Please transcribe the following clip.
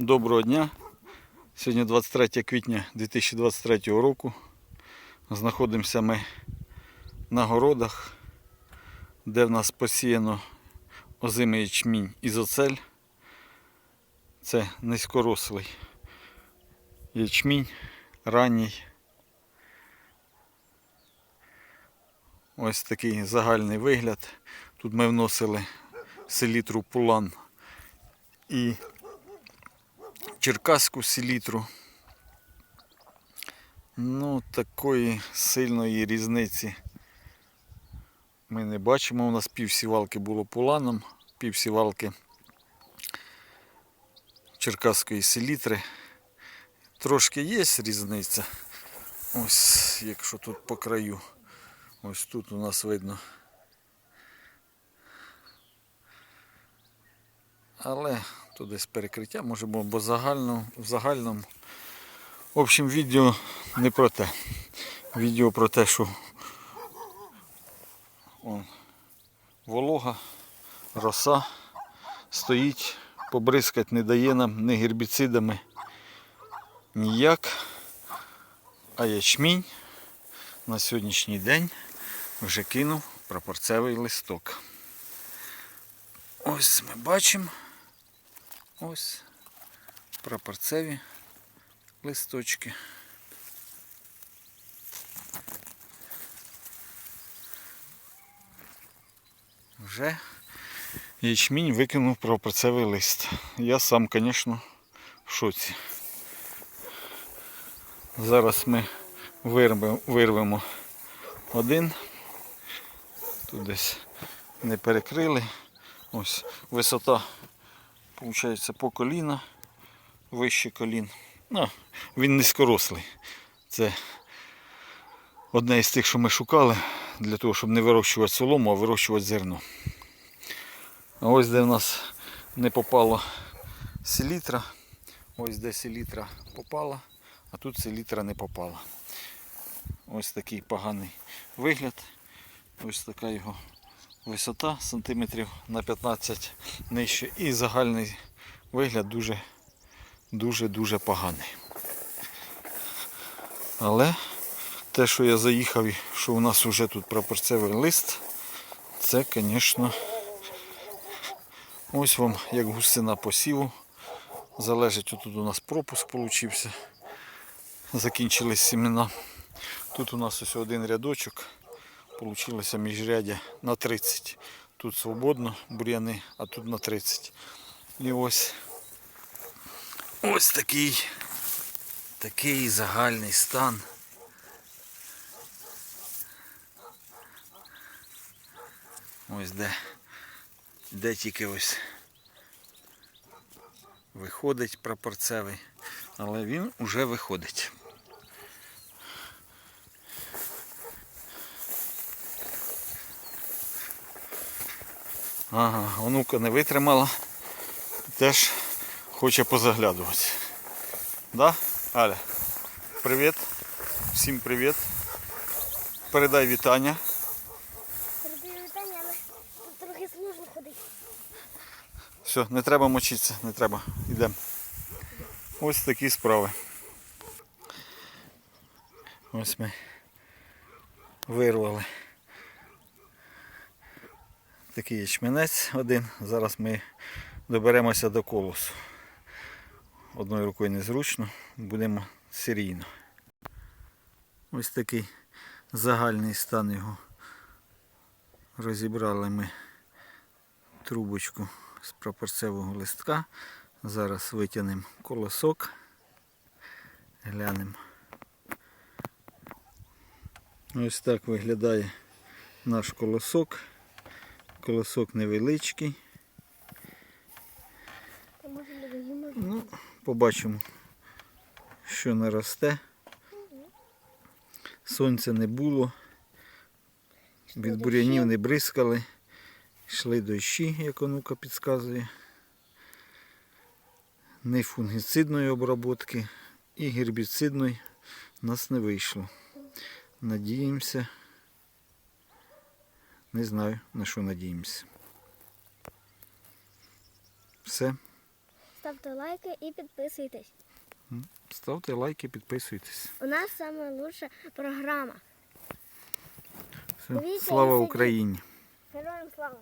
Доброго дня. Сьогодні 23 квітня 2023 року. Знаходимося ми на городах, де в нас посіяно озимий ячмінь ізоцель. Це низькорослий ячмінь, ранній. Ось такий загальний вигляд. Тут ми вносили селітру пулан і черкаську селітру. Ну, такої сильної різниці ми не бачимо. У нас півсівалки було пуланом, півсівалки черкаської селітри. Трошки є різниця. Ось, якщо тут по краю. Ось тут у нас видно. Але тут десь перекриття може бути, бо загально, в загальному. В общем, відео не про те. Відео про те, що он, волога, роса стоїть, побризкати не дає нам ні гербіцидами ніяк. А ячмінь на сьогоднішній день вже кинув прапорцевий листок. Ось ми бачимо. Ось прапорцеві листочки. Вже ячмінь викинув прапорцевий лист. Я сам, звісно, в шоці. Зараз ми вирвемо, один. Тут десь не перекрили. Ось висота виходить по коліна, вище колін. Ну, він низькорослий. Це одне із тих, що ми шукали, для того, щоб не вирощувати солому, а вирощувати зерно. А ось де в нас не попало селітра. Ось де селітра попала, а тут селітра не попала. Ось такий поганий вигляд. Ось така його висота сантиметрів на 15 нижче і загальний вигляд дуже дуже дуже поганий. Але те, що я заїхав і що у нас вже тут прапорцевий лист, це, звісно, ось вам як гусина посіву. Залежить, отут у нас пропуск получився. Закінчились семена. Тут у нас ось один рядочок. Получилося міжрядя на 30. Тут свободно бур'яни, а тут на 30. І ось ось такий такий загальний стан. Ось де, де тільки ось виходить прапорцевий, але він уже виходить. Ага, онука не витримала. Теж хоче позаглядувати. Да, Аля? Привіт. Всім привіт. Передай вітання. Передаю вітання, але тут трохи сложно ходити. Все, не треба мочитися, не треба. Йдемо. Ось такі справи. Ось ми вирвали такий ячменець один. Зараз ми доберемося до колосу. Одною рукою незручно, будемо серійно. Ось такий загальний стан його. Розібрали ми трубочку з прапорцевого листка. Зараз витягнемо колосок. Глянемо. Ось так виглядає наш колосок. Колосок невеличкий. Ну, побачимо, що наросте. Сонця не було. Від бур'янів не бризкали. Йшли дощі, як онука підказує. Ні фунгіцидної обробки і гербіцидної у нас не вийшло. Надіємося. Не знаю на що надіємося. Все. ставте лайки і підписуйтесь. Ставте лайки, підписуйтесь. У нас найкраща програма. Все. Дивіться, Слава. Україні! Героям слава!